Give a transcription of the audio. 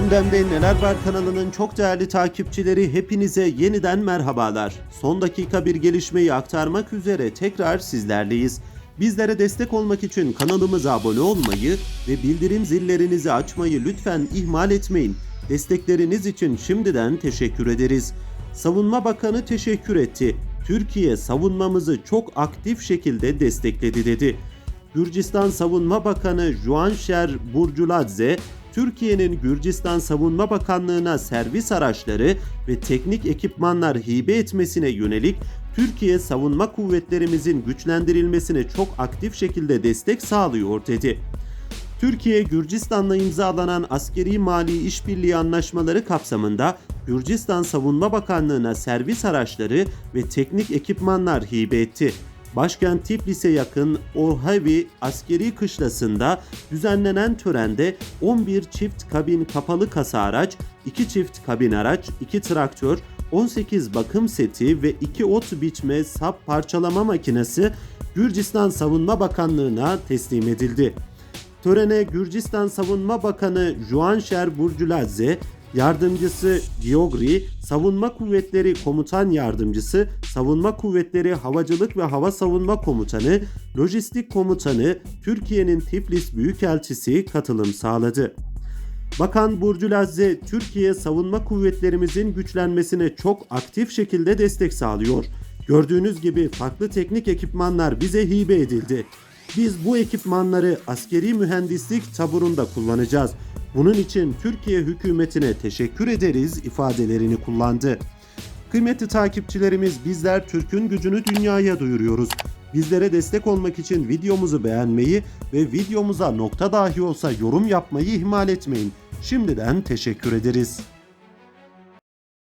Gündemde Neler Var kanalının çok değerli takipçileri hepinize yeniden merhabalar. Son dakika bir gelişmeyi aktarmak üzere tekrar sizlerleyiz. Bizlere destek olmak için kanalımıza abone olmayı ve bildirim zillerinizi açmayı lütfen ihmal etmeyin. Destekleriniz için şimdiden teşekkür ederiz. Savunma Bakanı teşekkür etti. Türkiye savunmamızı çok aktif şekilde destekledi dedi. Gürcistan Savunma Bakanı Juansher Burculadze, Türkiye'nin Gürcistan Savunma Bakanlığı'na servis araçları ve teknik ekipmanlar hibe etmesine yönelik Türkiye savunma kuvvetlerimizin güçlendirilmesine çok aktif şekilde destek sağlıyor dedi. Türkiye, Gürcistan'la imzalanan askeri mali işbirliği anlaşmaları kapsamında Gürcistan Savunma Bakanlığı'na servis araçları ve teknik ekipmanlar hibe etti. Başkent Tiflis'e yakın Orhavi askeri kışlasında düzenlenen törende 11 çift kabin kapalı kasa araç, 2 çift kabin araç, 2 traktör, 18 bakım seti ve 2 ot biçme sap parçalama makinesi Gürcistan Savunma Bakanlığı'na teslim edildi. Törene Gürcistan Savunma Bakanı Juansher Burculadze, Yardımcısı Giogri, Savunma Kuvvetleri Komutan Yardımcısı, Savunma Kuvvetleri Havacılık ve Hava Savunma Komutanı, Lojistik Komutanı, Türkiye'nin Tiflis Büyükelçisi katılım sağladı. Bakan Burcu Lazze, Türkiye savunma kuvvetlerimizin güçlenmesine çok aktif şekilde destek sağlıyor. Gördüğünüz gibi farklı teknik ekipmanlar bize hibe edildi. Biz bu ekipmanları askeri mühendislik taburunda kullanacağız. Bunun için Türkiye hükümetine teşekkür ederiz ifadelerini kullandı. Kıymetli takipçilerimiz bizler Türk'ün gücünü dünyaya duyuruyoruz. Bizlere destek olmak için videomuzu beğenmeyi ve videomuza nokta dahi olsa yorum yapmayı ihmal etmeyin. Şimdiden teşekkür ederiz.